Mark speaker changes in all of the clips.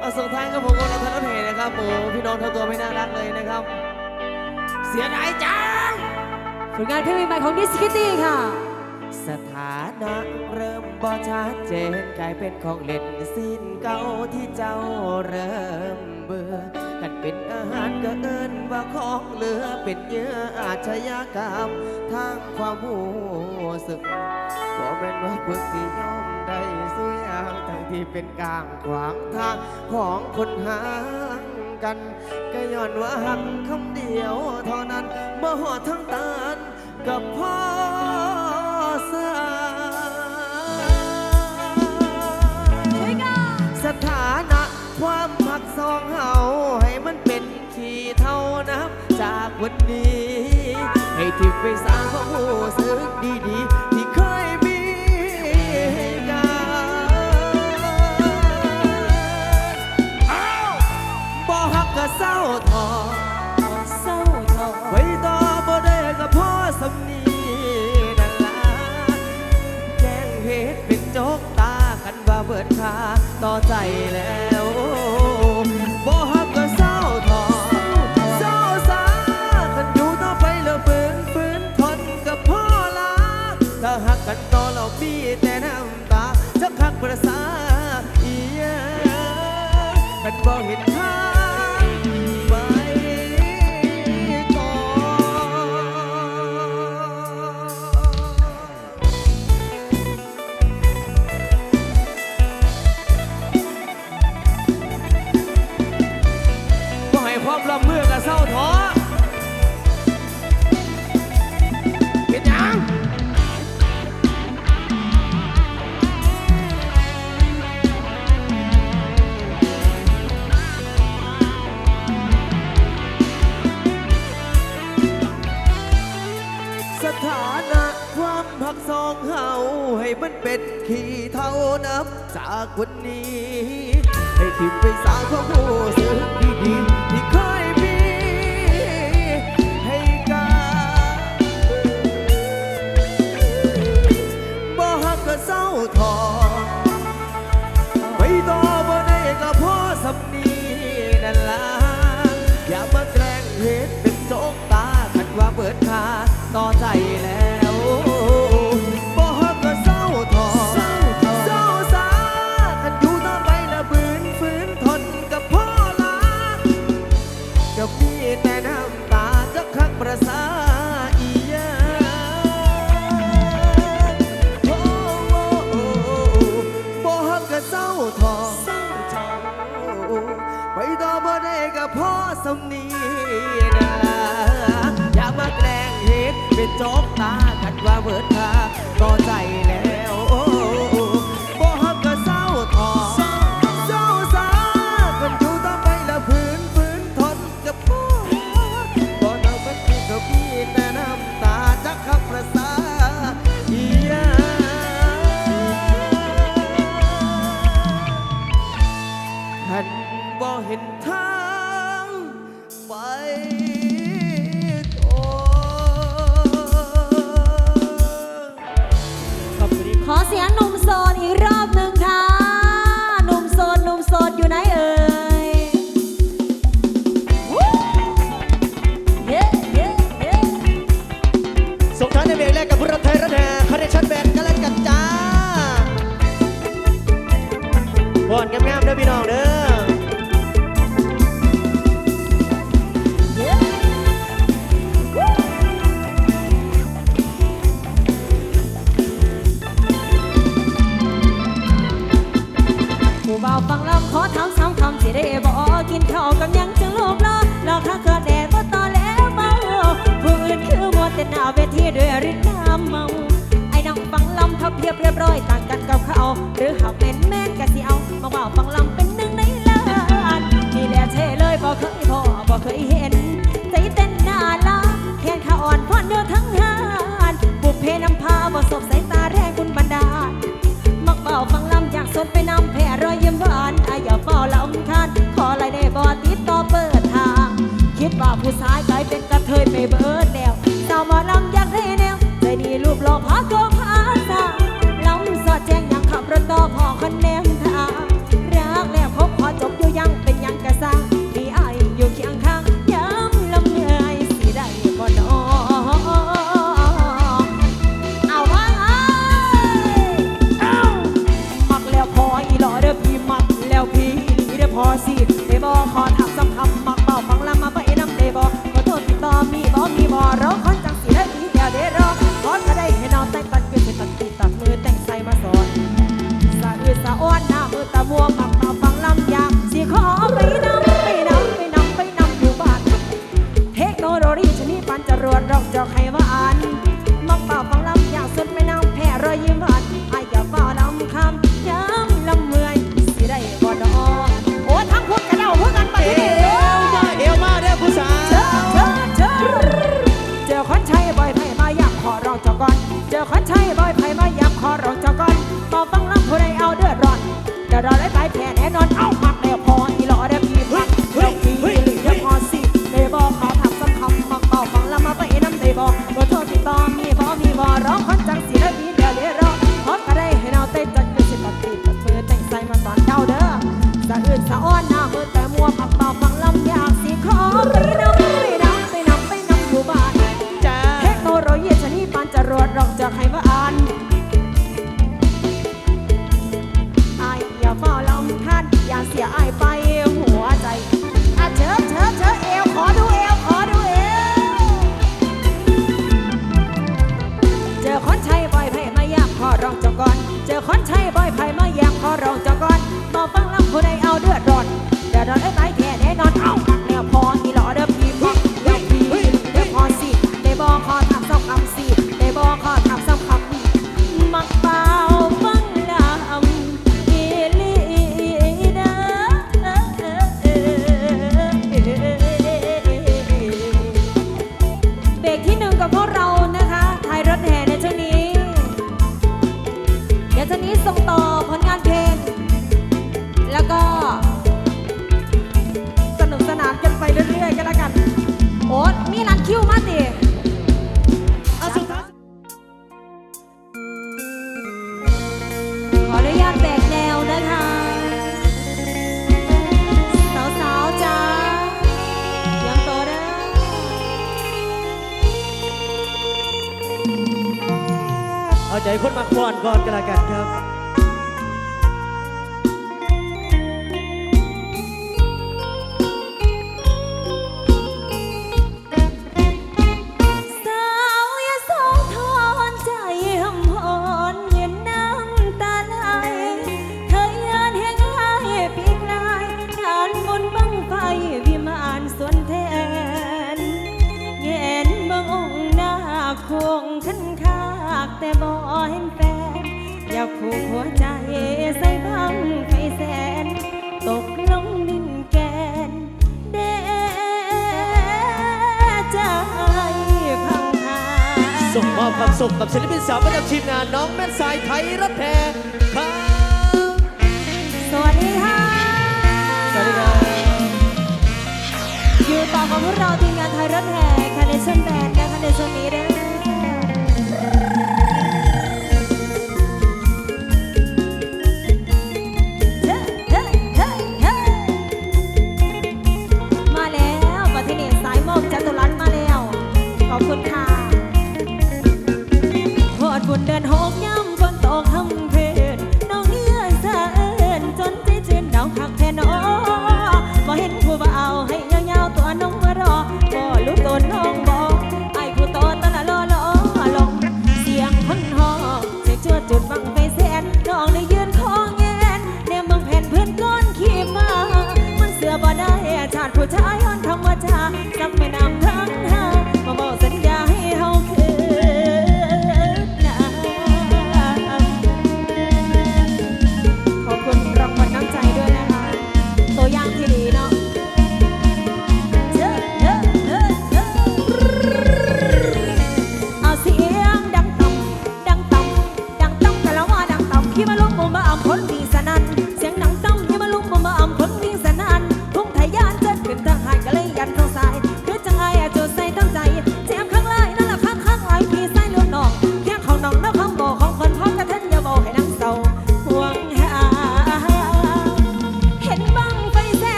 Speaker 1: เอาส่งท้ายกับผมกับเราทันรถเหนะครับโอ้พี่น้องทำตัวไม่น่ารักเลยนะครับ เสียดายจัง
Speaker 2: ผลงานเพลงใหม่ๆของดิสคิตตี้ค่ะ
Speaker 1: สถานะเริ่มบ่ชัดเจนกลายเป็นของเล่นสิ้นเก่าที่เจ้าเริ่มเบื่อกันเป็นอาหารก็เอินว่าของเหลือเป็นเหยื่ออาชญากรรมทางความหูสึกบ่แม่นว่าพึกที่ยอม ได้สุยางทั้งที่เป็นกลางขวางทางของคนห่างกันก็ย้อนว่าหักคำเดียวเท่านั้นบ่หอดทั้งตานกับพ่อสาสถานะความหักสองเฮาให้มันเป็นขีดเท่านับจากวันนี้ ให้ทิพไปสร้างความรู้สึกดีๆ เศร้าทอ
Speaker 2: เศร้าทอ
Speaker 1: ไว้ต่อบ่ได้ก็พ่อสำนีนั่นล่ะแกงเหตุเป็นโจกตากันว่าเบิดคาต่อใจแล้วบ่ฮักก็เศร้าทอเศร้าสาคันอยู่ต่อไปแล้วฝืนฝืนทนกับพ่อละถ้าหักกันต่อเรามีแต่น้ำตาจะคักประสาอีหยังกันบ่เห็นทา ไปจบตากัดว่าเวิร์ดทา
Speaker 2: คิดว่า
Speaker 1: ผู้ชา
Speaker 2: ย คิวมาติดท้ขออนุญาตแบกแนวนะคะ สาวจ้ายังโตได้ เอาใจคนมาควอนก่อนกันละ
Speaker 3: กันครับ
Speaker 2: กับ
Speaker 3: ศิลปินสาวประจำทีมงานน้องแม่สายไทยรั
Speaker 2: ตแทร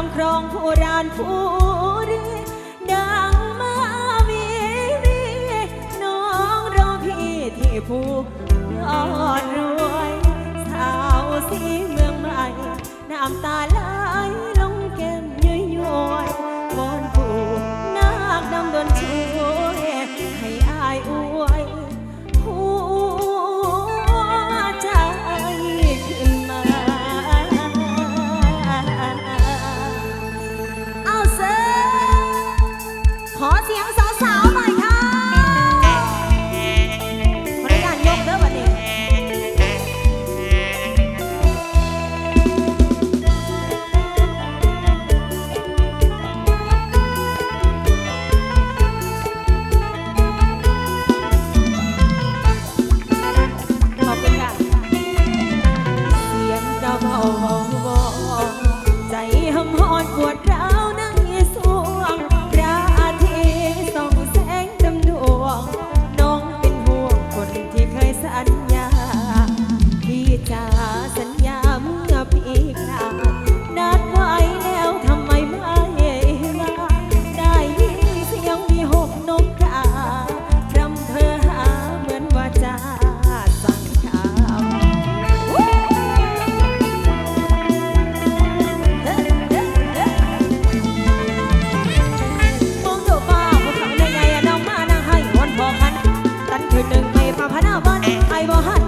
Speaker 2: ามครองผู้รานผู้รีดังมาวีรีน้องเราพี่ที่ผู้อ่อนรวย สาวสีเมืองใหม่น้ำ
Speaker 3: ตา
Speaker 4: ไหลลงแก้มย้อยยวยวอนผู้นักดำดนชื่อ vai morrer.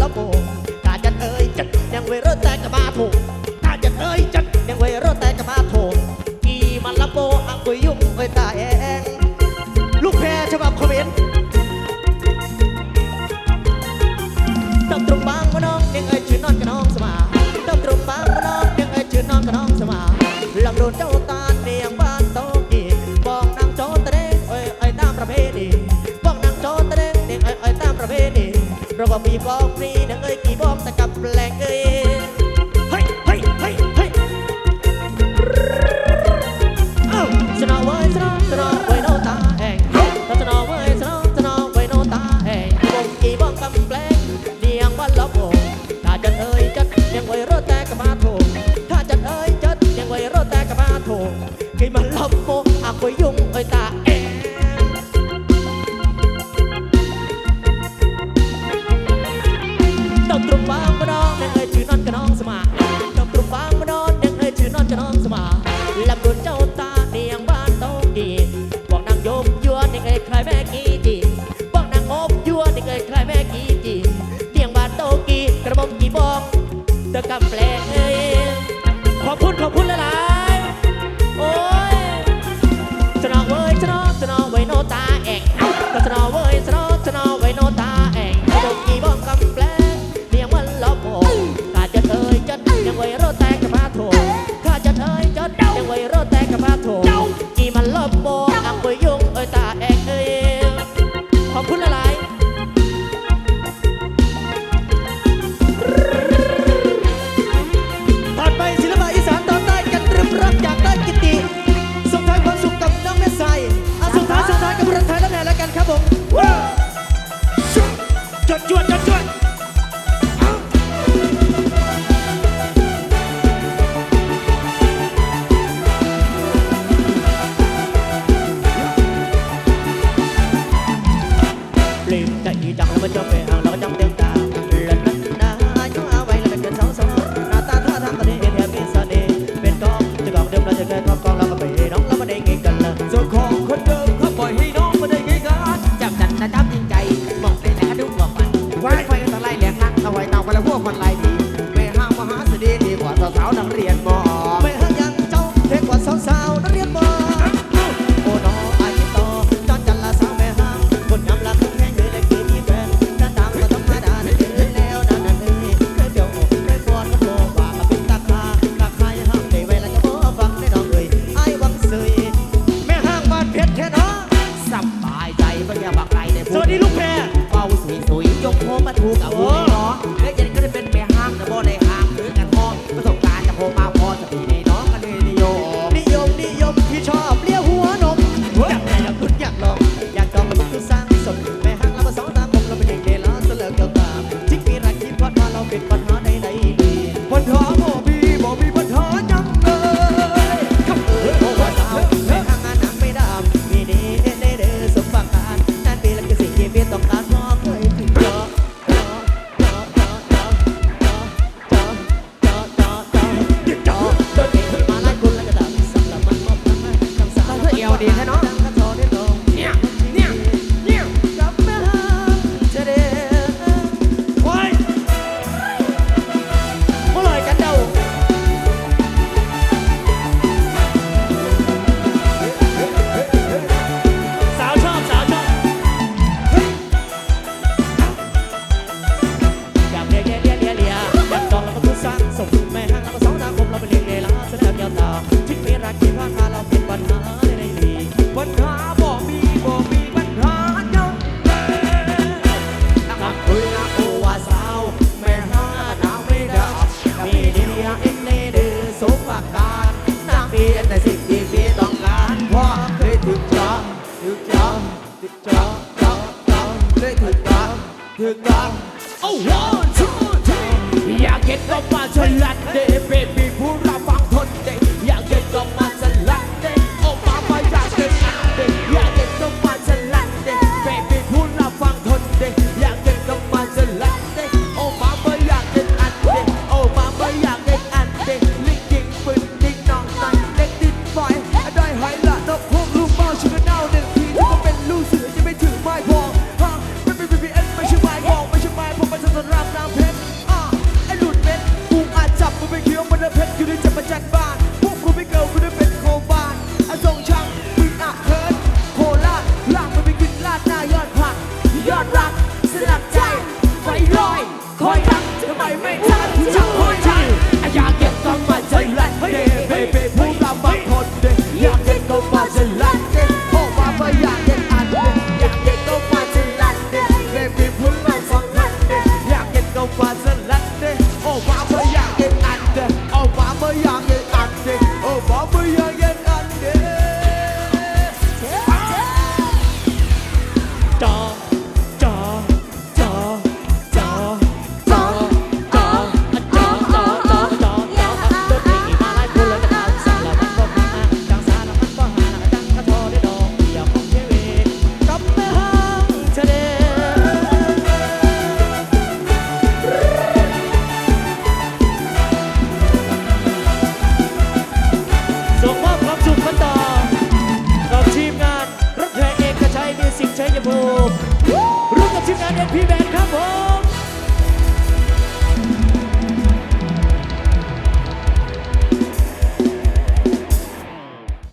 Speaker 4: ระ
Speaker 3: พบ 覚